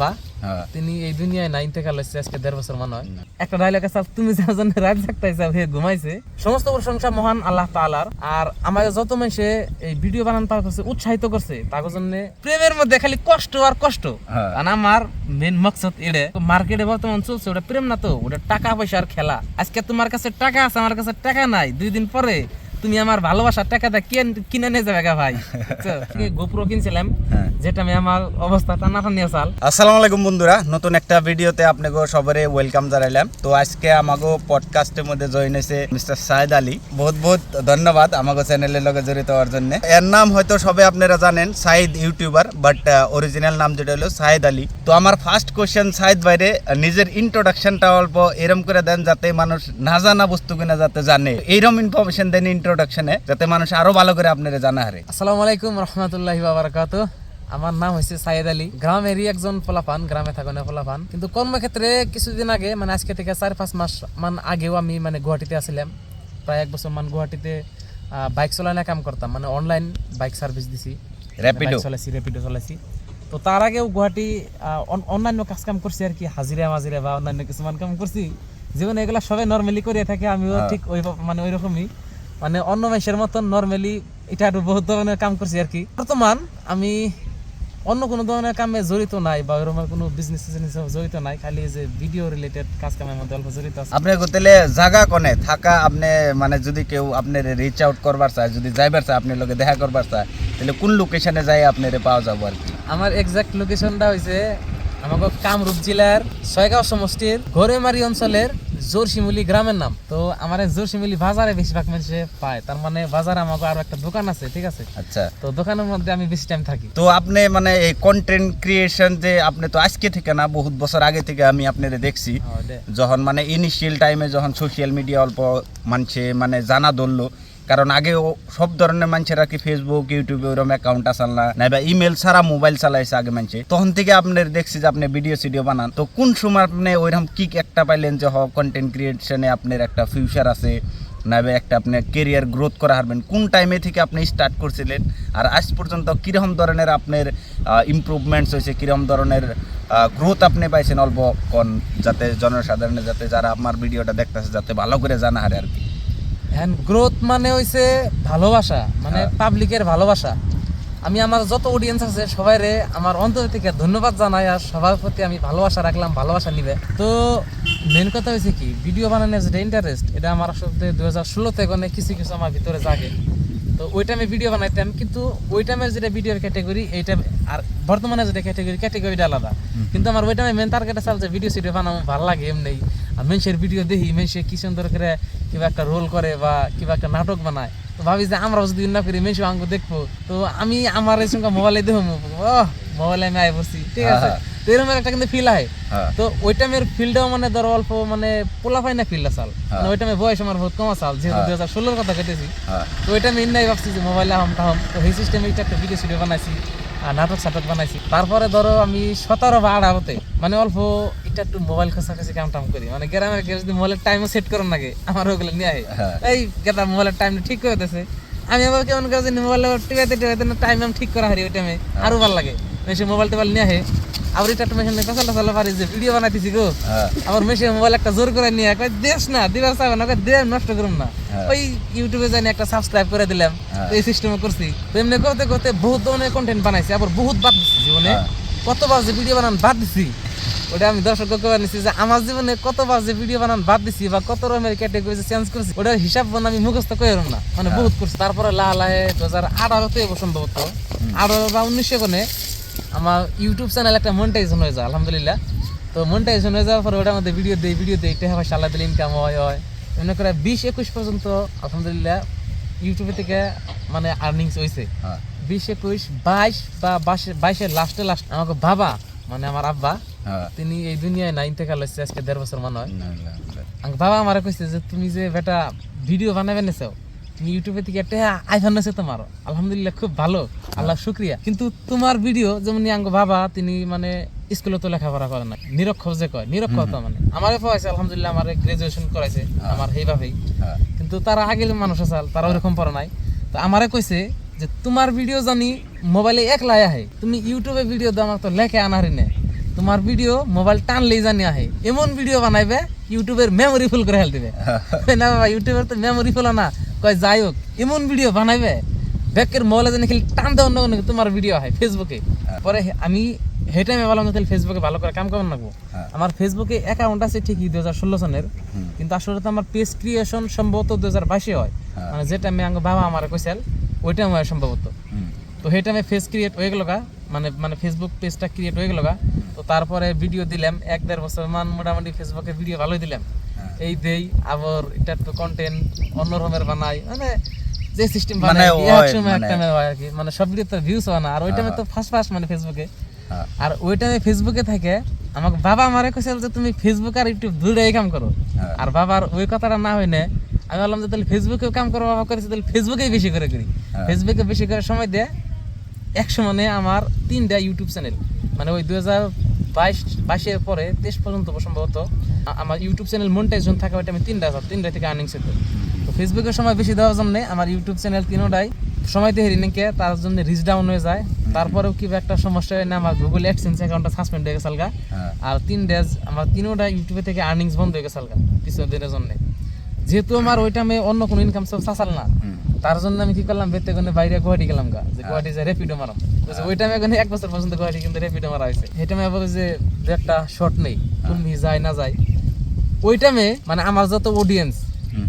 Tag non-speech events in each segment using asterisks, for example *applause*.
বা হ্যাঁ। তিনি এই দুনিয়ায় না ইন্তেকাল হয়েছে আজকে দেড় বছর মনে হয় একটা ডায়লগ আছে তুমি যার জন্য রাত জাগতাইছে হে ঘুমাইছে। সমস্ত প্রশংসা মহান আল্লাহ তাআলার। আর আমাদের যত মানুষে এই ভিডিও বানান পারছে উৎসাহিত করছে তার জন্য প্রেমের মধ্যে খালি কষ্ট আর কষ্ট। হ্যাঁ। আর আমার মেন মকসদ এড়ে মার্কেটে বর্তমান চলছে ওটা প্রেম না তো ওটা টাকা পয়সার খেলা। আজকে তোমার কাছে টাকা আছে আমার কাছে টাকা নাই। দুই দিন পরে তুমি আমার ভালোবাসার টাকাটা কিনে নিয়ে যাবে ভাই? *laughs* গোপ্রো কিনছিলাম হ্যাঁ। যেটা আমি আমার অবস্থা টানাটানি আসাল আসসালামু আলাইকুম বন্ধুরা নতুন একটা ভিডিওতে আপনাকে সবারে ওয়েলকাম জানাইলাম। তো আজকে আমাগো পডকাস্টের মধ্যে জয়েন হয়েছে মিস্টার সাহেদ আলী। বহুত বহুত ধন্যবাদ আমাগো চ্যানেলের লগে জড়িত হওয়ার জন্য। এর নাম হয়তো সবে আপনারা জানেন সাইদ ইউটিউবার বাট অরিজিনাল নাম যেটা হলো সাহেদ আলী। তো আমার ফার্স্ট কোশ্চেন সাহেদ ভাইরে আহ, নিজের ইন্ট্রোডাকশনটা অল্প এরম করে দেন যাতে মানুষ না জানা বস্তু কিনা যাতে জানে। এইরকম ইনফরমেশন দেন ইন্ট্রোডাকশনে যাতে মানুষ আরও ভালো করে আপনারা জানা হারে। আসসালামু আলাইকুম রহমতুল্লাহি বাবারাকাত আমার নাম হয়েছে সাইদ আলী। গ্রামেরই একজন পোলাপান গ্রামে থাকনে পোলাপান। কিন্তু কর্মক্ষেত্রে কিছুদিন আগে মানে আজকে থেকে চার পাঁচ মাস মান আগেও আমি মানে গুয়াহাটিতে আসছিলাম প্রায় এক বছর মান গুয়াহাটিতে বাইক চালানো কাম করতাম। মানে অনলাইন বাইক সার্ভিস দিছি। র্যাপিডো চলাইছি চালাইছি র্যাপিডো চালাইছি। তো তার আগেও গুয়াহাটি অন্যান্য কাজ কাম করছি আর কি। হাজিরা মাজিরা বা অন্যান্য কিছুমান কাম করছি। জীবনে এগুলা সবাই নর্মালি করে থাকে আমিও হ্যাঁ। ঠিক ওই মানে ওই রকমই মানে অন্য মানুষের মতন নর্মালি এটা একটু বহুত ধরনের কাম করছি আর কি। বর্তমান আমি অন্য কোনো ধরনের কামে জড়িত নাই বা ওরকম কোনো বিজনেস জড়িত নাই খালি যে ভিডিও রিলেটেড কাজ কামের মধ্যে অল্প জড়িত আছে। আপনি গতলে জায়গা কোনে? থাকা আপনি মানে যদি কেউ আপনার রিচ আউট করবার চায় যদি যাইবার চায় আপনার লগে দেখা করবার চায় তাহলে কোন লোকেশনে যাই আপনার পাওয়া যাব আর কি? আমার এক্সাক্ট লোকেশনটা হয়েছে আমাকে কামরূপ জেলার ছয়গাঁও সমষ্টির ঘরেমারি অঞ্চলের জোরশিমুলি গ্রামের নাম। তো আমার জোরশিমুলি বাজারে বেশিরভাগ মানুষে পায়। তার মানে বাজারে আমাকে আরও একটা দোকান আছে ঠিক আছে? আচ্ছা। তো দোকানের মধ্যে আমি বেশি টাইম থাকি। তো আপনি মানে এই কন্টেন্ট ক্রিয়েশন যে আপনি তো আজকে থেকে না বহুত বছর আগে থেকে আমি আপনাদের দেখছি। হ্যাঁ, যখন মানে ইনিশিয়াল টাইমে যখন সোশ্যাল মিডিয়া অল্প মানছে মানে জানা ধরলো কারণ আগে সব ধরনের মানুষের আর কি ফেসবুক ইউটিউবে ওরকম অ্যাকাউন্ট আসাল না, নাইবা ইমেল ছাড়া মোবাইল চালাইছে আগে মানুষে। তখন থেকে আপনার দেখছি যে আপনি ভিডিও সিডিও বানান। তো কোন সময় আপনি ওইরকম কিক একটা পাইলেন যে, হ কন্টেন্ট ক্রিয়েশনে আপনার একটা ফিউচার আছে, নাইবা একটা আপনি কেরিয়ার গ্রোথ করা হারবেন, কোন টাইমে থেকে আপনি স্টার্ট করছিলেন, আর আজ পর্যন্ত কীরকম ধরনের আপনার ইমপ্রুভমেন্টস হয়েছে, কীরকম ধরনের গ্রোথ আপনি পাইছেন, অল্প কোন, যাতে জনসাধারণের যাতে যারা আমার ভিডিওটা দেখতেছে, যাতে ভালো করে জানা হারে আর কি। এখন গ্রোথ মানে হইছে ভালোবাসা মানে হ্যাঁ। পাবলিকের ভালোবাসা। আমি আমার যত অডিয়েন্স আছে সবাই আমার অন্তর থেকে ধন্যবাদ জানাই আর সবার প্রতি আমি ভালোবাসা রাখলাম ভালোবাসা নিবে। তো মেন কথা হয়েছে কি ভিডিও বানানোর যেটা ইন্টারেস্ট এটা আমার আসলে দুই হাজার ষোলো থেকে অনেক কিছু কিছু আমার ভিতরে জাগে। তো ওই টাইমে ভিডিও বানাইতাম কিন্তু ওই টাইমের যেটা ভিডিওর ক্যাটাগরি এইটা আর বর্তমানে যেটা ক্যাটাগরি ক্যাটাগরিটা আলাদা। কিন্তু আমার ওই টাইমে মেন টার্গেট আছে যে ভিডিও সিডিও বানাবো ভালো লাগে এমনি। আর মানুষের ভিডিও দেখি মানুষে কি সুন্দর করে কিবা একটা রোল করে বা কিবা একটা নাটক বানায় তো ভাবি যে আমরাও যদি না করি মেশো আঙ্গ দেখব। তো আমি আমার এই সঙ্গে মোবাইলে দেখব ও মোবাইলে আমি আয় পড়ছি ঠিক আছে? হ্যাঁ। তো এরকম একটা কিন্তু ফিল হয় হ্যাঁ। তো ওই টাইমের ফিল্ডটাও মানে ধরো অল্প মানে পোলা পাই না ফিল্ড আসাল মানে ওই টাইমে বয়স আমার বহুত কম আসাল যেহেতু দুই হাজার ষোলোর কথা কেটেছি হ্যাঁ। তো ওইটা আমি নাই ভাবছি যে মোবাইলে হাম টাহাম তো সেই সিস্টেমে একটা ভিডিও সিডিও বানাইছি। নাটক সাটক বানাইছি। তারপরে ধরো আমি সতেরো বা আড়াতে মানে অল্প এটা একটু মোবাইল কাছাকাছি কাম টাম করি। মানে গ্রামের কেউ যদি মোবাইলের টাইমও সেট করেন নাকি আমার ওগুলো নিয়ে আয়। হ্যাঁ। এই গেটা মোবাইলের টাইম ঠিক করে দিতেছে আমি আবার কেমন করে যদি মোবাইল টিপাইতে টিপাইতে টাইম ঠিক করা হারি ওই টাইমে আরও ভালো লাগে। মেশে মোবাইল টোবাইল নিয়ে আহে। আবার এটা একটা মেশিন পেছাল টেছাল পারি যে ভিডিও বানাইতেছি গো। হ্যাঁ। আমার মেশে মোবাইল একটা জোর করে নিয়ে কয় দেশ না দিবার চাবে না কয় দে নষ্ট করুম না। হ্যাঁ। ওই ইউটিউবে জানি একটা সাবস্ক্রাইব করে দিলাম হ্যাঁ। এই সিস্টেমে করছি। তো এমনি করতে করতে বহুত ধরনের কন্টেন্ট বানাইছি আবার বহুত বাদ দিচ্ছি জীবনে। কতবার যে ভিডিও বানান বাদ দিছি। ওটা আমি দর্শককে কবে নিছি যে আমার জীবনে কতবার যে ভিডিও বানান বাদ দিছি বা কত রকমের ক্যাটেগরি চেঞ্জ করছি ওটার হিসাব বন আমি মুখস্থ করে না। মানে। বহুত করছি। তারপরে লাহ লাহে দু হাজার আঠারোতে সম্ভবত আঠারো বা উনিশশো কোনে আমার ইউটিউব চ্যানেল একটা মনিটাইজেশন হয়ে যায় আলহামদুলিল্লাহ। তো মনিটাইজেশন হয়ে যাওয়ার পরে ওটার মধ্যে ভিডিও দেই ভিডিও দেই পয়সা আল্লাহ দিলে ইনকাম হয় হয়। এমনি করে বিশ একুশ পর্যন্ত আলহামদুলিল্লাহ ইউটিউবে থেকে মানে আর্নিংস হয়েছে হ্যাঁ। বিশ একুশ বাইশ বা বাইশে বাইশের লাস্টে লাস্ট আমাকে বাবা মানে আমার আব্বা হ্যাঁ। তিনি এই দুনিয়ায় না ইন্তেকাল হয়েছে আজকে দেড় বছর মনে হয়। বাবা আমার কইছে যে তুমি যে বেটা ভিডিও বানাবে নেছো তুমি ইউটিউবে থেকে একটা আইফোন আছে তোমার। আলহামদুলিল্লাহ খুব ভালো। আল্লাহ শুক্রিয়া। কিন্তু তোমার ভিডিও যেমন আঙ্গ বাবা তিনি মানে স্কুলে তো লেখাপড়া করে না নিরক্ষর যে কয় নিরক্ষরতা মানে। আমারে পড়াইছে আলহামদুলিল্লাহ আমার গ্রাজুয়েশন করাইছে আমার সেইভাবেই। হ্যাঁ। কিন্তু তারা আগে মানুষ আসাল তারা ওরকম পড়া নাই। তো আমারে কইছে যে তোমার ভিডিও জানি মোবাইলে এক একলাই আহে। তুমি ইউটিউবে ভিডিও দাও আমার তো লেখে আনারি নে তোমার ভিডিও মোবাইল টানলেই জানি আহে। এমন ভিডিও বানাইবে ইউটিউবের মেমোরি ফুল করে হেল দিবে। *laughs* না বাবা ইউটিউবের তো মেমোরি ফুল না কয় যাই হোক এমন ভিডিও বানাইবে ব্যাকের মোবাইলে জানি খালি টান দেওয়ার না তোমার ভিডিও হয় ফেসবুকে পরে আমি হে টাইমে বললাম যে তাহলে ফেসবুকে ভালো করে কাম কেমন রাখব হ্যাঁ। আমার ফেসবুকে অ্যাকাউন্ট আছে ঠিকই দু হাজার ষোলো সনের কিন্তু আসলে তো আমার পেজ ক্রিয়েশন সম্ভবত দু হাজার বাইশে হয় হ্যাঁ। মানে যেটা আমি আমার বাবা আমার কইসাল ওইটা আমার সম্ভবত হুম। তো সেই টাইমে ফেস ক্রিয়েট হয়ে গেল গা মানে মানে ফেসবুক পেজটা ক্রিয়েট হয়ে গেল গা তো তারপরে ভিডিও দিলাম এক দেড় বছর মান মোটামুটি ফেসবুকে ভিডিও ভালোই দিলাম হ্যাঁ। এই দেই আবার এটা তো কন্টেন্ট অন্য রকমের বানাই। মানে যে সিস্টেম মানে বানাই ওই এক সময় মানে- হয় আর কি। মানে সব ভিডিও তো ভিউজ হয় না। আর ওই টাইমে তো ফার্স্ট ফার্স্ট মানে ফেসবুকে হ্যাঁ। আর ওই টাইমে ফেসবুকে থাকে আমাকে বাবা আমারে কইছিল যে তুমি ফেসবুক আর ইউটিউব দুইটাই কাম করো। হ্যাঁ। আর বাবার ওই কথাটা না হইনে আমি বললাম যে তাহলে ফেসবুকেও কাম করো। বাবা করেছে তাহলে ফেসবুকেই বেশি করে করি। হ্যাঁ। ফেসবুকে বেশি করে সময় দিয়ে এক সমানে আমার তিনটা ইউটিউব চ্যানেল মানে ওই দুই হাজার বাইশ বাইশের পরে তেইশ পর্যন্ত সম্ভবত আমার ইউটিউব চ্যানেল মনিটাইজেশন থাকা ওইটা আমি তিনটা আছে তিনটা থেকে আর্নিংস হতো তো ফেসবুকের সময় বেশি দেওয়ার জন্য আমার ইউটিউব চ্যানেল তিনোটাই। সময় দিয়ে হেরিনিকে তার জন্য রিচ ডাউন হয়ে যায়। তারপরেও কি একটা সমস্যা হয় না আমার গুগল অ্যাডসেন্স অ্যাকাউন্টটা সাসপেন্ড হয়ে গেছে গা হ্যাঁ। আর তিন ডেজ আমার তিনোটা ইউটিউবে থেকে আর্নিংস বন্ধ হয়ে গেছে গা কিছু দিনের জন্য। যেহেতু আমার ওইটা আমি অন্য কোনো ইনকাম সব চাচাল না। তার জন্য আমি কি করলাম বেতে গনে বাইরে গুয়াহাটি গেলাম গা। যে গুয়াহাটি যে রেপিডো মারাম বলছে ওই টাইমে গনে এক বছর পর্যন্ত গুয়াহাটি কিন্তু রেপিডো মারা হয়েছে সেই টাইমে বলে যে একটা শর্ট নেই তুমি যায় না যায়। ওই টাইমে মানে আমার যত অডিয়েন্স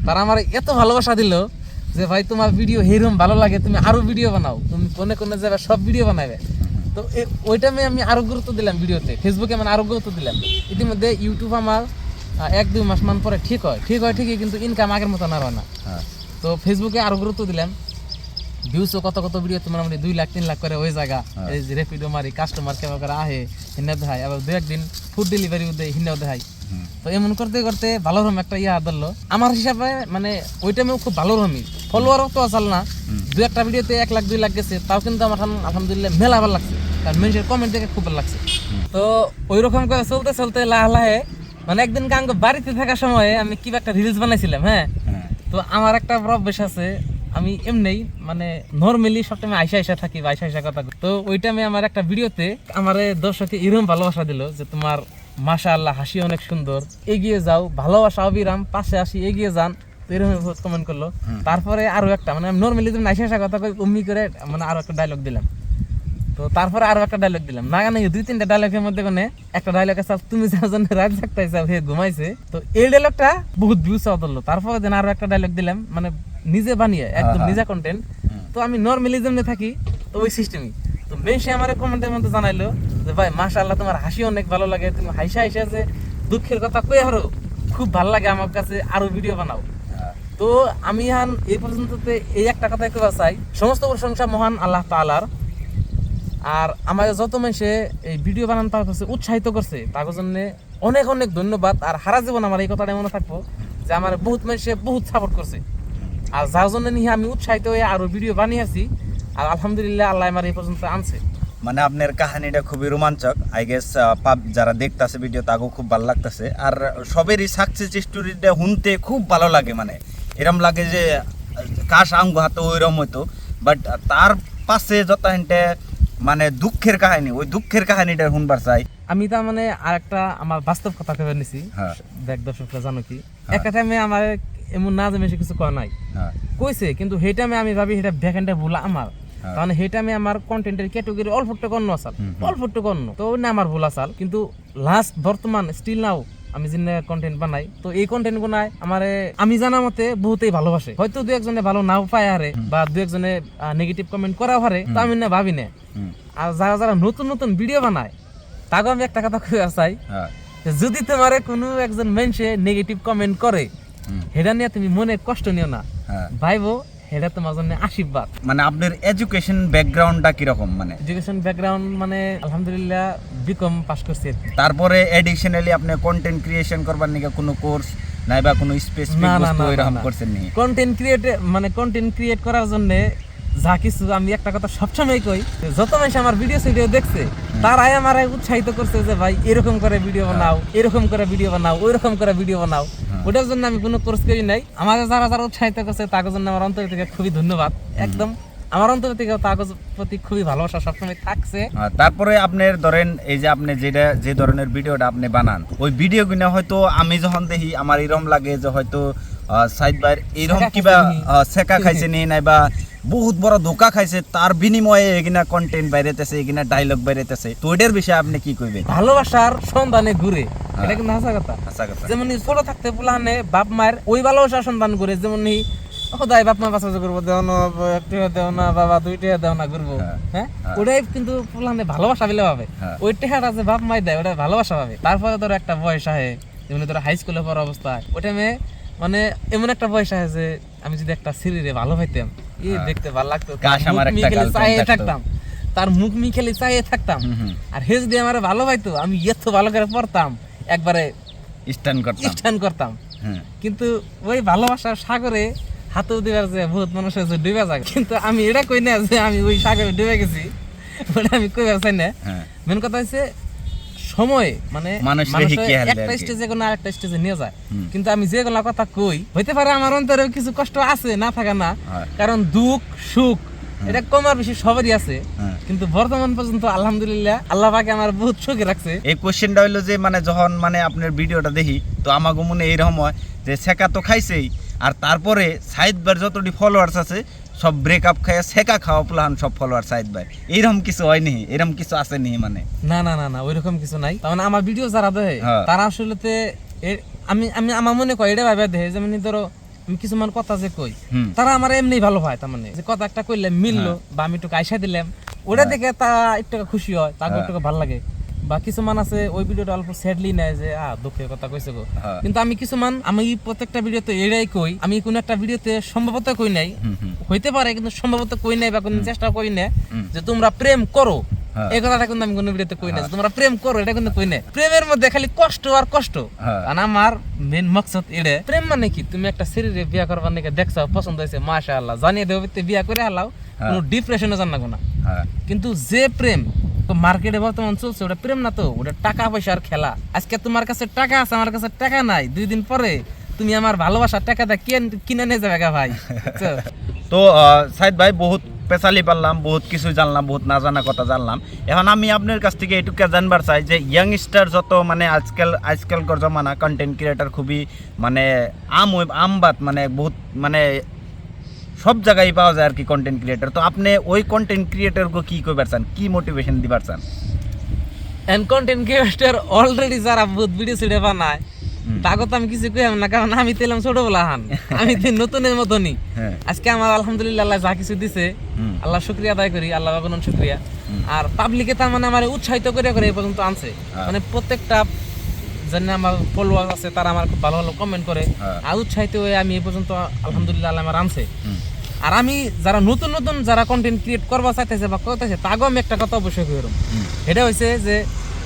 তারা আমার এত ভালোবাসা দিল যে ভাই তোমার ভিডিও হেরম ভালো লাগে তুমি আরও ভিডিও বানাও। তুমি কোনে কোনে যাবে সব ভিডিও বানাবে তো ওই টাইমে আমি আরও গুরুত্ব দিলাম ভিডিওতে ফেসবুকে মানে আরও গুরুত্ব দিলাম। ইতিমধ্যে ইউটিউব আমার এক দুই মাস মান পরে ঠিক হয়। ঠিক হয় ঠিকই কিন্তু ইনকাম আগের মতো না হয় না। হ্যাঁ। তো ফেসবুকে আরও গুরুত্ব দিলাম। ভিউসও কত কত ভিডিও তোমার মানে দুই লাখ তিন লাখ করে ওই জায়গা হ্যাঁ। এই রেপিডো মারি কাস্টমার কেমন করে আহে হিন্না দেখায়। আবার দু একদিন ফুড ডেলিভারিও দেয় হিন্নাও দেখায়। তো এমন করতে করতে ভালো রকম একটা ইয়া ধরলো। আমার হিসাবে মানে ওই টাইমেও খুব ভালো রকমই ফলোয়ারও তো আসাল না। দু একটা ভিডিওতে এক লাখ দুই লাখ গেছে। তাও কিন্তু আমার আলহামদুলিল্লাহ মেলা ভালো লাগছে। কারণ মানুষের কমেন্ট দেখে খুব ভালো লাগছে। তো ওই রকম করে চলতে চলতে লাহে লাহে মানে একদিন কাঙ্গ বাড়িতে থাকার সময় আমি কি একটা রিলস বানাইছিলাম হ্যাঁ? হ্যাঁ। তো আমার একটা অভ্যেস আছে। আমি এমনি মানে নর্মালি সব টাইমে আইসা আইসা থাকি বা আইসা আইসা কথা তো ওই টাইমে আমার একটা ভিডিওতে আমার দর্শকে এরকম ভালোবাসা দিল যে তোমার মাশা আল্লাহ হাসি অনেক সুন্দর। এগিয়ে যাও ভালোবাসা অবিরাম পাশে আসি এগিয়ে যান। এরকম কমেন্ট করল। তারপরে আরও একটা মানে আমি নর্মালি তুমি আইসা আইসা কথা কই করে মানে আরও একটা ডায়লগ দিলাম। তো তারপরে আরও একটা ডায়লগ দিলাম। না কেন দুই তিনটা ডায়লগের মধ্যে কোনে একটা ডায়লগ আছে তুমি যার জন্য রাত থাকতেছে হে ঘুমাইছে। তো এই ডায়লগটা বহুত ভিউজ ধরলো তারপরে দিন আরও একটা ডায়লগ দিলাম মানে নিজে বানিয়ে একদম নিজা কন্টেন্ট তো আমি নর্মালি যেমনি থাকি তো ওই সিস্টেমই তো বেশি আমার কমেন্টের মধ্যে জানাইলো যে, ভাই, মাশাআল্লাহ, তোমার হাসি অনেক ভালো লাগে। তুমি হাসা হাসা যে দুঃখের কথা কই হারো খুব ভালো লাগে আমার কাছে, আরও ভিডিও বানাও। তো আমি হান এই পর্যন্ততে এই একটা কথা কইবা চাই। সমস্ত প্রশংসা মহান আল্লাহ তাআলার। আর আমার যত মানুষে এই ভিডিও বানান পারছে উৎসাহিত করছে, তার জন্য অনেক অনেক ধন্যবাদ। আর সারা জীবন আমার এই কথাটা মনে থাকব যে, আমার বহুত মানুষে বহুত সাপোর্ট করছে। আর যার জন্য নিয়ে আমি উৎসাহিত হয়ে আরও ভিডিও বানিয়েছি আর আলহামদুলিল্লাহ আল্লাহ আমার এই পর্যন্ত আনছে। মানে আপনার কাহিনীটা খুবই রোমাঞ্চক। আই গেস যারা দেখতাছে ভিডিও তাকেও খুব ভালো লাগতেছে। আর সবেরই সাকসেস স্টোরিটা শুনতে খুব ভালো লাগে মানে। এরম লাগে যে কাশ আঙ্গ হাতে ওইরম হইতো। বাট তার পাশে যত হেনটে মানে দুঃখের কাহিনী ওই দুঃখের কাহিনীটা শুনবার চাই। আমি তার মানে আর একটা আমার বাস্তব কথা ভেবে নিছি। হ্যাঁ। দেখ দর্শকরা জানো কি? একটা টাইমে আমার এমন না যে বেশি কিছু করা নাই। হ্যাঁ। কইছে কিন্তু সেই টাইমে আমি ভাবি সেটা ভ্যাকেন্টে ভুলা আমার। হ্যাঁ। কারণ সেই আমি আমার কন্টেন্টের ক্যাটাগরি অল্প একটু অন্য আসাল। অল্প একটু অন্য তো না আমার ভুল আসাল কিন্তু লাস্ট বর্তমান স্টিল নাও আমি যে কন্টেন্ট বানাই তো এই কন্টেন্ট গুনায় আমার আমি জানা মতে বহুতেই ভালোবাসে। হয়তো দু একজনে ভালো নাও পায় হারে বা দু একজনে নেগেটিভ কমেন্ট করা হারে তা আমি না ভাবি না। আর যারা যারা নতুন নতুন ভিডিও বানায় তাকে আমি একটা কথা কই চাই। হ্যাঁ। যে যদি তোমার কোনো একজন মানুষে নেগেটিভ কমেন্ট করে সেটা নিয়ে তুমি মনে কষ্ট নিও না। হ্যাঁ। ভাইবো এটা তোমার জন্য আশীর্বাদ। মানে আপনার এডুকেশন ব্যাকগ্রাউন্ডটা কীরকম মানে? এডুকেশন ব্যাকগ্রাউন্ড মানে আলহামদুলিল্লাহ বিকম পাস করছি তারপরে এডিশনালি আপনি কন্টেন্ট ক্রিয়েশন করবার নিকে কোনো কোর্স নাই বা কোনো স্পেসিফিক বস্তু এরকম করছেন নি? কন্টেন্ট ক্রিয়েট মানে কন্টেন্ট ক্রিয়েট করার জন্য যা কিছু আমি একটা কথা সবসময় কই যত মানুষ আমার ভিডিও ভিডিও দেখছে তারাই আমার উৎসাহিত করছে যে ভাই এরকম করে ভিডিও বানাও এরকম করে ভিডিও বানাও ওই রকম করে ভিডিও বানাও। ওটার জন্য আমি কোনো কোর্স করি নাই। আমাকে যারা যারা উৎসাহিত করছে তাদের জন্য আমার অন্তর থেকে খুবই ধন্যবাদ। একদম আমার অন্তর থেকে কাগজ প্রতি খুবই ভালোবাসা সবসময় থাকছে। তারপরে আপনার ধরেন এই যে আপনি যেটা যে ধরনের ভিডিওটা আপনি বানান ওই ভিডিও গুলো হয়তো আমি যখন দেখি আমার এরম লাগে যে হয়তো সাইড বাইর এরকম কিবা শেখা খাইছে নি নাই বা বহুত বড় ধোকা খাইছে তার বিনিময়ে এগিনা কন্টেন্ট বাইরেতেছে এগিনা ডায়লগ বাইরেতেছে। তো বিষয়ে আপনি কি কইবেন? ভালোবাসার সন্ধানে ঘুরে। এটা কিন্তু হাসা কথা। কথা। যেমন ছোট থাকতে পুলানে বাপ মায়ের ওই ভালোবাসার সন্ধান করে যেমন খোদাই বাপ মা বাচ্চা করব দেও না একটু দেও না বাবা দুইটা দেও না করব হ্যাঁ, হ্যাঁ? হ্যাঁ। ওটাই কিন্তু পুলানে ভালোবাসা বলে পাবে হ্যাঁ। ওই টেহাটা যে বাপ মাই দেয় ওটা ভালোবাসা পাবে তারপরে ধরো একটা বয়স আহে যেমন ধরো হাই স্কুলে পড়া অবস্থায় ওটা মেয়ে মানে এমন একটা বয়স আহে যে আমি যদি একটা সিরিজে ভালো পাইতাম ই দেখতে ভালো লাগতো। কাশ আমার একটা চাইয়ে থাকতাম। তার মুখ মিখেলে চাইয়ে থাকতাম। আর হে যদি আমার ভালো পাইতো আমি এত ভালো করে পড়তাম একবারে স্ট্যান্ড করতাম। স্ট্যান্ড করতাম। হ্যাঁ। কিন্তু ওই ভালোবাসার সাগরে হাতেও দিবার যে বহুত মানুষ আছে ডুবে যায়। কিন্তু আমি এটা কই না যে আমি ওই সাগরে ডুবে গেছি। ওটা আমি কই চাই না। হ্যাঁ। মেন কথা হচ্ছে সময় মানে একটা স্টেজে কোনো আরেকটা স্টেজে নিয়ে যায়। কিন্তু আমি যেগুলো কথা কই হইতে পারে আমার অন্তরে কিছু কষ্ট আছে না থাকে না। হ্যাঁ। কারণ দুঃখ সুখ এটা কম আর বেশি সবারই আছে। হ্যাঁ। কিন্তু বর্তমান পর্যন্ত আলহামদুলিল্লাহ আল্লাহ পাকে আমার বহুত সুখে রাখছে। এই কোশ্চেনটা হইল যে মানে যখন মানে আপনার ভিডিওটা দেখি তো আমাকে মনে এইরকম হয় যে শেখা তো খাইছেই আর তারপরে সাইদ ভাইয়ের যতটি ফলোয়ার্স আছে সব ব্রেকআপ খাইয়া শেখা খাওয়া প্লান সব ফলোয়ার সাইদ ভাই। এইরকম কিছু হয়নি এরকম কিছু আছে নি মানে? না না না না ওইরকম কিছু নাই। তার মানে আমার ভিডিও যারা দেয় হ্যাঁ। তারা আসলে তে এ- আমি আমি আমার মনে করি এটা ভাবে দেয় যেমন ধরো আমি কিছুমান কথা যে কই তারা আমার এমনি ভালো হয় তার মানে। যে কথা একটা কইলে মিললো বা আমি একটু কাইসা দিলাম ওটা দেখে তা একটু খুশি হয় তাকে হ্যাঁ। একটু ভালো লাগে। বা কিছুমান আছে ওই ভিডিওটা অল্প স্যাডলি নেয় যে আ দুঃখের কথা কইছে গো। হ্যাঁ। কিন্তু আমি কিছুমান আমি প্রত্যেকটা ভিডিওতে এটাই কই আমি কোন একটা ভিডিওতে সম্ভবত কই নাই। হইতে পারে কিন্তু সম্ভবত কই নাই বা কোনো চেষ্টা করি না যে তোমরা প্রেম করো। হ্যাঁ। এই কথাটা কিন্তু আমি কোনো ভিডিওতে কই না যে তোমরা প্রেম করো এটা কিন্তু কই না প্রেমের মধ্যে খালি কষ্ট আর কষ্ট। হ্যাঁ। আর আমার মেন মকসদ এড়ে প্রেম মানে কি? তুমি একটা শরীরে বিয়া করবার নাকি দেখছ পছন্দ হয়েছে মাশা আল্লাহ জানিয়ে দেবো বিয়া করে হালাও কোনো ডিপ্রেশনে জান না কোনো হ্যাঁ। কিন্তু যে প্রেম তো মার্কেটে বর্তমান চলছে ওটা প্রেম না তো ওটা টাকা পয়সার খেলা। আজকে তোমার কাছে টাকা আছে আমার কাছে টাকা নাই দুই দিন পরে তুমি আমার ভালোবাসার টাকাটা কিন- কিনে নিয়ে যাবে গা ভাই। *laughs* তো সাইদ ভাই বহুত পেশালি পারলাম বহুত কিছু জানলাম বহুত না জানা কথা জানলাম। এখন আমি আপনার কাছ থেকে এটুকু জানবার চাই যে ইয়াংস্টার যত মানে আজকাল আজকালকার জমানা কন্টেন্ট ক্রিয়েটার খুবই মানে আম আমবাত মানে বহুত মানে সব জায়গায় পাওয়া যায় আর কি কন্টেন্ট ক্রিয়েটার তো আপনি ওই কন্টেন্ট ক্রিয়েটারকে কি করবার চান? কি মোটিভেশন দিবার চান? এন্ড কন্টেন্ট ক্রিয়েটর অলরেডি যারা বহুত ভিডিও সিডিও বানায়। তাকে তো আমি কিছু কইলাম না কারণ আমি তেলাম ছোটবেলা হান। *laughs* আমি তো নতুনের মতনই। হ্যাঁ। আজকে আমার আলহামদুলিল্লাহ আল্লাহ যা কিছু দিছে আল্লাহ শুক্রিয়া আদায় করি আল্লাহ বাবন শুক্রিয়া। আর পাবলিকে তার মানে আমার উৎসাহিত করে করে এই পর্যন্ত আনছে। হ্যাঁ। মানে প্রত্যেকটা জানি আমার ফলোয়ার আছে তারা আমার খুব ভালো ভালো কমেন্ট করে। হ্যাঁ। আর উৎসাহিত হয়ে আমি এই পর্যন্ত আলহামদুলিল্লাহ আল্লাহ আমার আনছে। আর আমি যারা নতুন নতুন যারা কন্টেন্ট ক্রিয়েট করবা চাইতেছে বা করতেছে তাগো আমি একটা কথা অবশ্যই কইরম হুম। এটা হইছে যে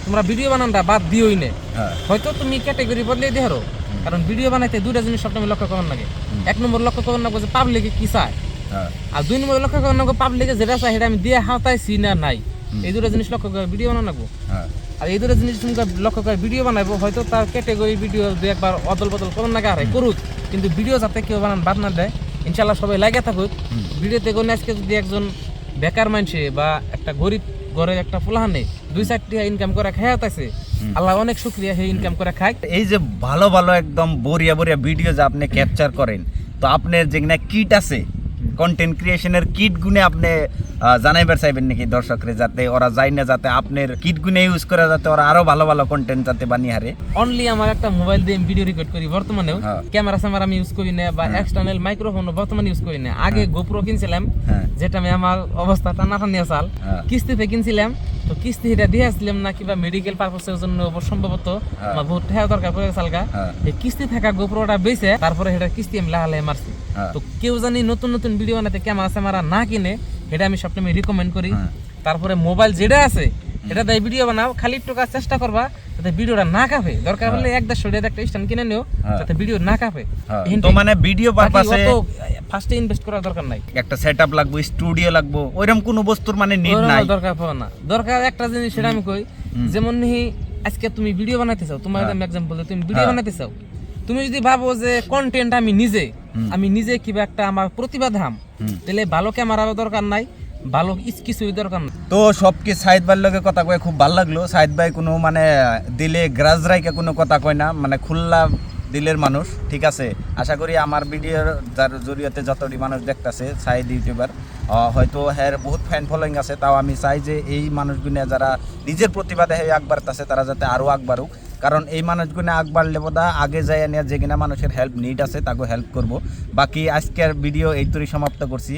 তোমরা ভিডিও বানানটা বাদ দিওই না। হ্যাঁ। হয়তো তুমি ক্যাটাগরি বদলে হারো। কারণ ভিডিও বানাইতে দুইটা জিনিস সবসময় লক্ষ্য করার লাগে। এক নম্বর লক্ষ্য করার লাগবে যে পাবলিকে কি চায়। হ্যাঁ। আর দুই নম্বর লক্ষ্য করার লাগবে পাবলিকে যেটা চায় সেটা আমি দিয়ে হাতাইছি না নাই। এই দুটো জিনিস লক্ষ্য করে ভিডিও বানানো লাগবো। হ্যাঁ। আর এই দুটো জিনিস তুমি লক্ষ্য করে ভিডিও বানাবো হয়তো তার ক্যাটাগরি ভিডিও দু একবার অদল বদল করুন না আরে করুক। কিন্তু ভিডিও যাতে কেউ বানান বাদ না দেয় ইনশাল্লাহ সবাই লাগে থাকুক। ভিডিওতে কোনো আজকে যদি একজন বেকার মানুষে বা একটা গরিব ঘরে একটা ফুলাহানে দুই চারটি ইনকাম করে খায়াত আছে আল্লাহ অনেক শুক্রিয়া সেই ইনকাম করে খায় এই যে ভালো ভালো একদম বরিয়া বরিয়া ভিডিও যে আপনি ক্যাপচার করেন তো আপনার যেগুলা কিট আছে কন্টেন্ট ক্রিয়েশনের কিট গুনে আপনি জানাইবার চাইবেন নাকি দর্শকরে যাতে ওরা যায় না যাতে আপনার কিট গুনে ইউজ করে যাতে ওরা আরও ভালো ভালো কন্টেন্ট যাতে বানিয়ে হারে অনলি আমার একটা মোবাইল দিয়ে ভিডিও রেকর্ড করি বর্তমানেও হ্যাঁ। ক্যামেরা স্যামেরা আমি ইউজ করি না বা এক্সটার্নাল মাইক্রোফোন বর্তমানে ইউজ করি না আগে গোপ্রো কিনছিলাম হ্যাঁ যেটা আমি আমার অবস্থা টানা টানি আসাল হ্যাঁ। কিস্তিতে কিনছিলাম তো কিস্তি এটা দিয়ে আসছিলাম না কিবা মেডিকেল পারপাসের জন্য সম্ভবত হ্যাঁ। আমার বহুত টাকা দরকার পড়ে সালগা হ্যাঁ। এই কিস্তি থাকা গোপ্রোটা বেচে তারপরে সেটা কিস্তি আমি লাহালে মারছি হ্যাঁ। তো কেউ জানি নতুন নতুন ভিডিও বানাতে ক্যামেরা স্যামেরা না কিনে এটা আমি সবসময় রিকমেন্ড করি। হ্যাঁ। তারপরে মোবাইল যেটা আছে এটা দিয়ে ভিডিও বানাও খালি একটু কাজ চেষ্টা করবা যাতে ভিডিওটা না কাঁপে। দরকার হলে এক দেড়শো টাকা একটা স্ট্যান্ড কিনে নিও হ্যাঁ। যাতে ভিডিও না কাঁপে। হ্যাঁ। তো মানে ভিডিও পারপাসে ফার্স্টে ইনভেস্ট করার দরকার নাই। একটা সেট আপ লাগবে স্টুডিও লাগবে ওইরকম কোনো বস্তুর মানে নিড নাই। দরকার পাও না। দরকার একটা জিনিস সেটা আমি কই যেমন নি আজকে তুমি ভিডিও বানাইতে চাও তোমার আমি এক্সাম্পল তুমি ভিডিও হ্যাঁ। বানাইতে চাও। তুমি যদি ভাবো যে কন্টেন্ট আমি নিজে আমি নিজে কিবা একটা আমার প্রতিভা ধাম হুম। তাহলে ভালো ক্যামেরা দরকার নাই ভালো কিছুই দরকার নাই। তো সব কি সাইদ ভাইয়ের লগে কথা কয়ে খুব ভালো লাগল। সাইদ ভাই কোনো মানে দিলে গ্রাজ রাইকে কোনো কথা কয় না মানে খুল্লা দিলের মানুষ ঠিক আছে? আশা করি আমার ভিডিওর যার জরিয়তে যতটি মানুষ দেখতেছে সাইদ ইউটিউবার হয়তো হ্যাঁ বহুত ফ্যান ফলোয়িং আছে তাও আমি চাই যে এই মানুষগুলো যারা নিজের প্রতিবাদে হয়ে আগ বাড়তেছে তারা যাতে আরও আগ বাড়ুক কারণ এই মানুষগুলো আগ বাড়লে বোধা আগে যাই নিয়ে যে মানুষের হেল্প নিড আছে, তাকে হেল্প করব। বাকি আজকের ভিডিও এই তোরই সমাপ্ত করছি।